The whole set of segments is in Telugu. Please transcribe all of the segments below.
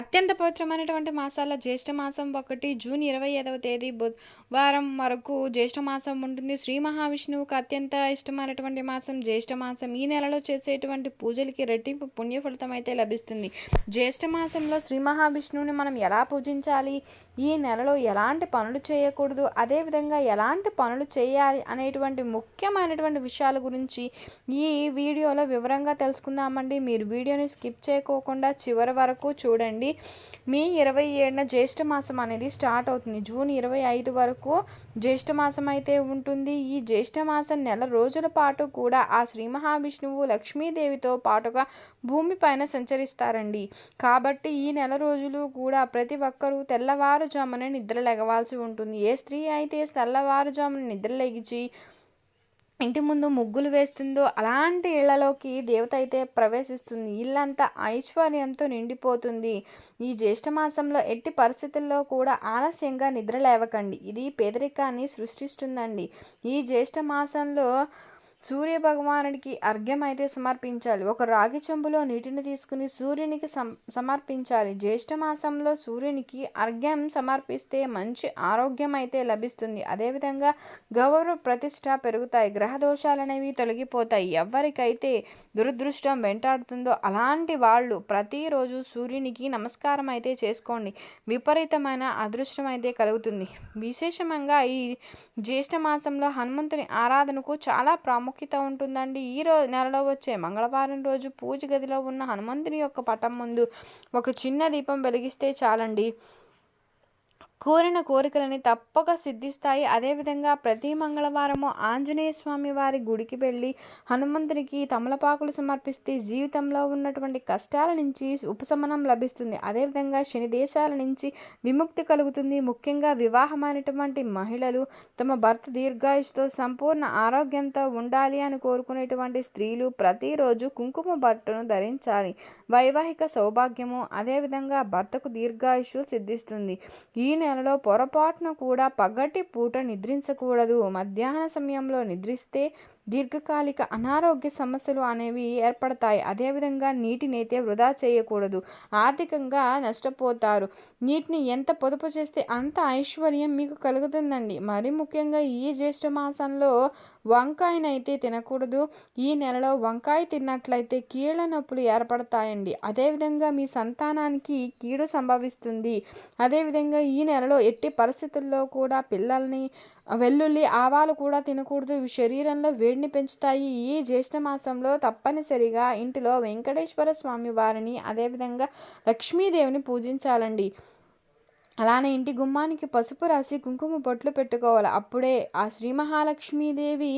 అత్యంత పవిత్రమైనటువంటి మాసాల జ్యేష్ఠ మాసం ఒకటి జూన్ ఇరవై ఐదవ తేదీ బుధవారం వరకు జ్యేష్ఠ మాసం ఉంటుంది. శ్రీ మహావిష్ణువుకు అత్యంత ఇష్టమైనటువంటి మాసం జ్యేష్ఠ మాసం. ఈ నెలలో చేసేటువంటి పూజలకి రెట్టింపు పుణ్య ఫలితం అయితే లభిస్తుంది. జ్యేష్ఠ మాసంలో శ్రీ మహావిష్ణువుని మనం ఎలా పూజించాలి? ఈ నెలలో ఎలాంటి పనులు చేయకూడదు? అదేవిధంగా ఎలాంటి పనులు చేయాలి? అనేటువంటి ముఖ్యమైనటువంటి విషయాల గురించి ఈ వీడియోలో వివరంగా తెలుసుకుందామండి. మీరు వీడియోని స్కిప్ చేయకోకుండా చివరి వరకు చూడండి. మీ ఇరవై ఏడున జ్యేష్ఠ మాసం అనేది స్టార్ట్ అవుతుంది. జూన్ ఇరవై ఐదు వరకు జ్యేష్ఠ మాసం అయితే ఉంటుంది. ఈ జ్యేష్ఠ మాసం నెల రోజుల పాటు కూడా ఆ శ్రీ మహావిష్ణువు లక్ష్మీదేవితో పాటుగా భూమిపైన సంచరిస్తారండి. కాబట్టి ఈ నెల రోజులు కూడా ప్రతి ఒక్కరూ తెల్లవారుజామున నిద్ర లెగవాల్సి ఉంటుంది. ఏ స్త్రీ అయితే తెల్లవారుజామున నిద్ర లెగిచి ఇంటి ముందు ముగ్గులు వేస్తుందో అలాంటి ఇళ్ళలోకి దేవత అయితే ప్రవేశిస్తుంది. ఇల్లంతా ఐశ్వర్యంతో నిండిపోతుంది. ఈ జ్యేష్ఠమాసంలో ఎట్టి పరిస్థితుల్లో కూడా ఆలస్యంగా నిద్ర లేవకండి. ఇది పేదరికాన్ని సృష్టిస్తుందండి. ఈ జ్యేష్ఠ మాసంలో సూర్య భగవానుడికి అర్ఘ్యం అయితే సమర్పించాలి. ఒక రాగి చెంబులో నీటిని తీసుకుని సూర్యునికి సం సమర్పించాలి. జ్యేష్ఠ మాసంలో సూర్యునికి అర్ఘ్యం సమర్పిస్తే మంచి ఆరోగ్యం అయితే లభిస్తుంది. అదేవిధంగా గౌరవ ప్రతిష్ట పెరుగుతాయి. గ్రహ దోషాలు అనేవి తొలగిపోతాయి. ఎవరికైతే దురదృష్టం వెంటాడుతుందో అలాంటి వాళ్ళు ప్రతిరోజు సూర్యునికి నమస్కారం అయితే చేసుకోండి. విపరీతమైన అదృష్టం అయితే కలుగుతుంది. విశేషంగా ఈ జ్యేష్ఠ మాసంలో హనుమంతుని ఆరాధనకు చాలా ప్రాముఖ్యత ప్రాముఖ్యత ఉంటుందండి. ఈ రోజు నెలలో వచ్చే మంగళవారం రోజు పూజ గదిలో ఉన్న హనుమంతుని యొక్క పటం ముందు ఒక చిన్న దీపం వెలిగిస్తే చాలండి. కోరిన కోరికలని తప్పక సిద్ధిస్తాయి. అదేవిధంగా ప్రతి మంగళవారము ఆంజనేయ స్వామి వారి గుడికి వెళ్ళి హనుమంతునికి తమలపాకులు సమర్పిస్తే జీవితంలో ఉన్నటువంటి కష్టాల నుంచి ఉపశమనం లభిస్తుంది. అదేవిధంగా శని దేశాల నుంచి విముక్తి కలుగుతుంది. ముఖ్యంగా వివాహమైనటువంటి మహిళలు తమ భర్త దీర్ఘాయుష్తో సంపూర్ణ ఆరోగ్యంతో ఉండాలి అని కోరుకునేటువంటి స్త్రీలు ప్రతిరోజు కుంకుమ బట్టను ధరించాలి. వైవాహిక సౌభాగ్యము అదేవిధంగా భర్తకు దీర్ఘాయుషు సిద్ధిస్తుంది. ఈ నెలలో పొరపాటున కూడా పగటి పూట నిద్రించకూడదు. మధ్యాహ్న సమయంలో నిద్రిస్తే దీర్ఘకాలిక అనారోగ్య సమస్యలు అనేవి ఏర్పడతాయి. అదేవిధంగా నీటిని అయితే వృధా చేయకూడదు. ఆర్థికంగా నష్టపోతారు. నీటిని ఎంత పొదుపు చేస్తే అంత ఐశ్వర్యం మీకు కలుగుతుందండి. మరి ముఖ్యంగా ఈ జ్యేష్ఠ మాసంలో వంకాయనైతే తినకూడదు. ఈ నెలలో వంకాయ తిన్నట్లయితే కీళ్ళ నొప్పులు ఏర్పడతాయండి. అదేవిధంగా మీ సంతానానికి కీడు సంభవిస్తుంది. అదేవిధంగా ఈ నెలలో ఎట్టి పరిస్థితుల్లో కూడా పిల్లల్ని వెల్లుల్లి ఆవాలు కూడా తినకూడదు. ఇవి శరీరంలో వేడిని పెంచుతాయి. ఈ జ్యేష్ఠమాసంలో తప్పనిసరిగా ఇంటిలో వెంకటేశ్వర స్వామి వారిని అదేవిధంగా లక్ష్మీదేవిని పూజించాలండి. అలానే ఇంటి గుమ్మానికి పసుపు రాసి కుంకుమ బొట్లు పెట్టుకోవాలి. అప్పుడే ఆ శ్రీ మహాలక్ష్మీదేవి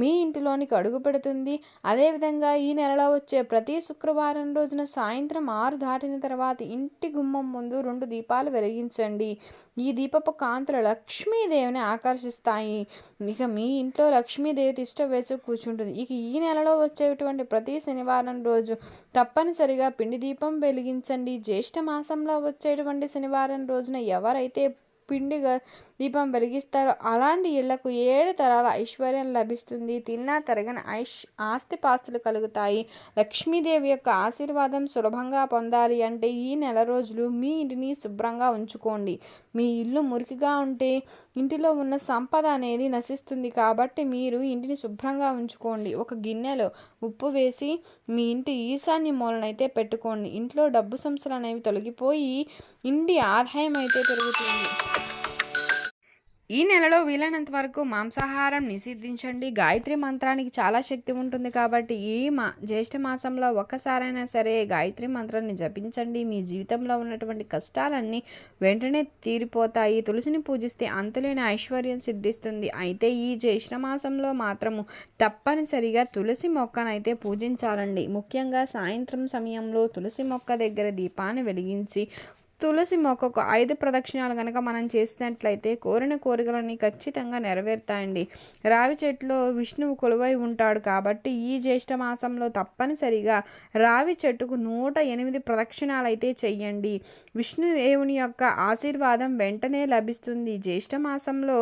మీ ఇంటిలోనికి అడుగు పెడుతుంది. అదేవిధంగా ఈ నెలలో వచ్చే ప్రతి శుక్రవారం రోజున సాయంత్రం ఆరు దాటిన తర్వాత ఇంటి గుమ్మం ముందు రెండు దీపాలు వెలిగించండి. ఈ దీపపు కాంతులు లక్ష్మీదేవిని ఆకర్షిస్తాయి. ఇక మీ ఇంట్లో లక్ష్మీదేవి తిష్ట వేసి కూర్చుంటుంది. ఇక ఈ నెలలో వచ్చేటువంటి ప్రతి శనివారం రోజు తప్పనిసరిగా పిండి దీపం వెలిగించండి. జ్యేష్ఠ మాసంలో వచ్చేటువంటి శనివారం రోజున ఎవరైతే పిండిగా దీపం వెలిగిస్తారు. అలాంటి ఇళ్ళకు ఏడు తరాల ఐశ్వర్యం లభిస్తుంది. తిన్నా తరగని ఐష్ ఆస్తిపాస్తులు కలుగుతాయి. లక్ష్మీదేవి యొక్క ఆశీర్వాదం సులభంగా పొందాలి అంటే ఈ నెల రోజులు మీ ఇంటిని శుభ్రంగా ఉంచుకోండి. మీ ఇల్లు మురికిగా ఉంటే ఇంటిలో ఉన్న సంపద అనేది నశిస్తుంది కాబట్టి మీరు ఇంటిని శుభ్రంగా ఉంచుకోండి. ఒక గిన్నెలో ఉప్పు వేసి మీ ఇంటి ఈశాన్య మూలనైతే పెట్టుకోండి. ఇంట్లో డబ్బు సంస్థలు అనేవి తొలగిపోయి ఇంటి ఆదాయం అయితే పెరుగుతుంది. ఈ నెలలో వీలైనంత వరకు మాంసాహారం నిషేధించండి గాయత్రి మంత్రానికి చాలా శక్తి ఉంటుంది కాబట్టి ఈ మా జ్యేష్ఠ మాసంలో ఒక్కసారైనా సరే గాయత్రి మంత్రాన్ని జపించండి. మీ జీవితంలో ఉన్నటువంటి కష్టాలన్నీ వెంటనే తీరిపోతాయి. తులసిని పూజిస్తే అంతులేని ఐశ్వర్యం సిద్ధిస్తుంది. అయితే ఈ జ్యేష్ఠ మాసంలో మాత్రము తప్పనిసరిగా తులసి మొక్కనైతే పూజించాలండి. ముఖ్యంగా సాయంత్రం సమయంలో తులసి మొక్క దగ్గర దీపాన్ని వెలిగించి తులసి మొక్కకు ఐదు ప్రదక్షిణాలు కనుక మనం చేసినట్లయితే కోరిన కోరికలన్నీ ఖచ్చితంగా నెరవేరుతాయండి. రావి చెట్లో విష్ణువు కొలువై ఉంటాడు కాబట్టి ఈ జ్యేష్ఠ మాసంలో తప్పనిసరిగా రావి చెట్టుకు నూట ఎనిమిది ప్రదక్షిణాలు అయితే చెయ్యండి విష్ణుదేవుని యొక్క ఆశీర్వాదం వెంటనే లభిస్తుంది. జ్యేష్ఠ మాసంలో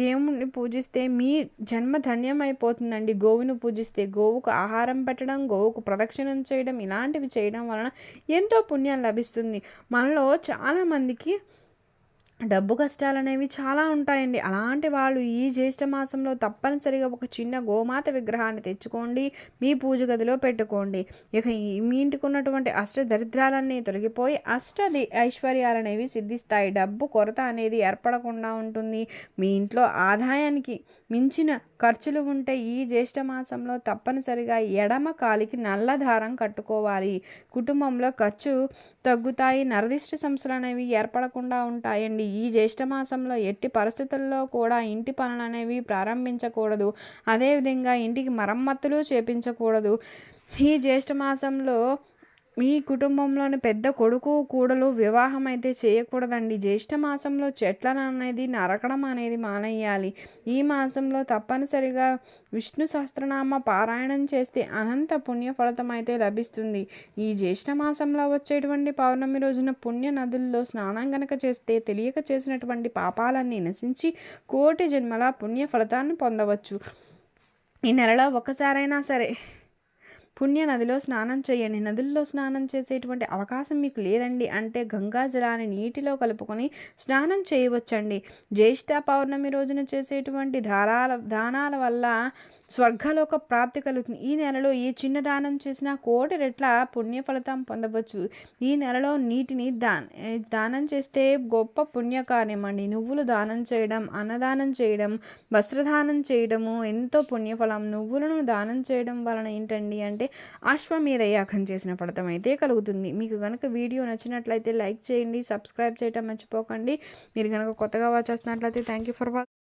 దేవుణ్ణి పూజిస్తే మీ జన్మ ధన్యమైపోతుందండి. గోవును పూజిస్తే గోవుకు ఆహారం పెట్టడం గోవుకు ప్రదక్షిణం చేయడం ఇలాంటివి చేయడం వలన ఎంతో పుణ్యం లభిస్తుంది. మనలో చాలామందికి డబ్బు కష్టాలు అనేవి చాలా ఉంటాయండి. అలాంటి వాళ్ళు ఈ జ్యేష్ఠ మాసంలో తప్పనిసరిగా ఒక చిన్న గోమాత విగ్రహాన్ని తెచ్చుకోండి మీ పూజ గదిలో పెట్టుకోండి. ఇక మీ ఇంటికి ఉన్నటువంటి అష్ట దరిద్రాలన్నీ తొలగిపోయి అష్ట ఐశ్వర్యాలు అనేవి సిద్ధిస్తాయి. డబ్బు కొరత అనేది ఏర్పడకుండా ఉంటుంది. మీ ఇంట్లో ఆదాయానికి మించిన ఖర్చులు ఉంటే ఈ జ్యేష్ఠ మాసంలో తప్పనిసరిగా ఎడమ కాలికి నల్ల దారం కట్టుకోవాలి. కుటుంబంలో ఖర్చు తగ్గుతాయి నరదిష్ట సమస్యలు అనేవి ఏర్పడకుండా ఉంటాయండి. ఈ జ్యేష్ఠ మాసంలో ఎట్టి పరిస్థితుల్లో కూడా ఇంటి పనులు అనేవి ప్రారంభించకూడదు. అదేవిధంగా ఇంటికి మరమ్మతులు చేపించకూడదు. ఈ జ్యేష్ఠ మాసంలో మీ కుటుంబంలోని పెద్ద కొడుకు కూడలు వివాహం అయితే చేయకూడదండి. జ్యేష్ఠ మాసంలో చెట్లను అనేది నరకడం అనేది మానేయాలి. ఈ మాసంలో తప్పనిసరిగా విష్ణు సహస్రనామ పారాయణం చేస్తే అనంత పుణ్య ఫలితం అయితే లభిస్తుంది. ఈ జ్యేష్ఠ మాసంలో వచ్చేటువంటి పౌర్ణమి రోజున పుణ్య నదుల్లో స్నానం గనక చేస్తే తెలియక చేసినటువంటి పాపాలన్నీ నశించి కోటి జన్మల పుణ్య ఫలితాన్ని పొందవచ్చు. ఈ నెలలో ఒకసారైనా సరే పుణ్య నదిలో స్నానం చేయండి. నదుల్లో స్నానం చేసేటువంటి అవకాశం మీకు లేదండి. అంటే గంగా జలాన్ని నీటిలో కలుపుకొని స్నానం చేయవచ్చండి. జ్యేష్ఠ పౌర్ణమి రోజున చేసేటువంటి దారాల దానాల వల్ల స్వర్గలోక ప్రాప్తి కలుగుతుంది. ఈ నెలలో ఏ చిన్న దానం చేసినా కోటి రెట్ల పుణ్య ఫలితం పొందవచ్చు. ఈ నెలలో నీటిని దాన్ దానం చేస్తే గొప్ప పుణ్యకార్యం అండి. నువ్వులు దానం చేయడం అన్నదానం చేయడం వస్త్రదానం చేయడము ఎంతో పుణ్యఫలం. నువ్వులను దానం చేయడం వలన ఏంటండి అంటే అశ్వమేధ యాగం చేసిన ఫలితం అయితే కలుగుతుంది. మీకు కనుక వీడియో నచ్చినట్లయితే లైక్ చేయండి సబ్స్క్రైబ్ చేయటం మర్చిపోకండి. మీరు కనుక కొత్తగా వాచ్ చేస్తున్నట్లయితే థ్యాంక్ యూ ఫర్ వాచ్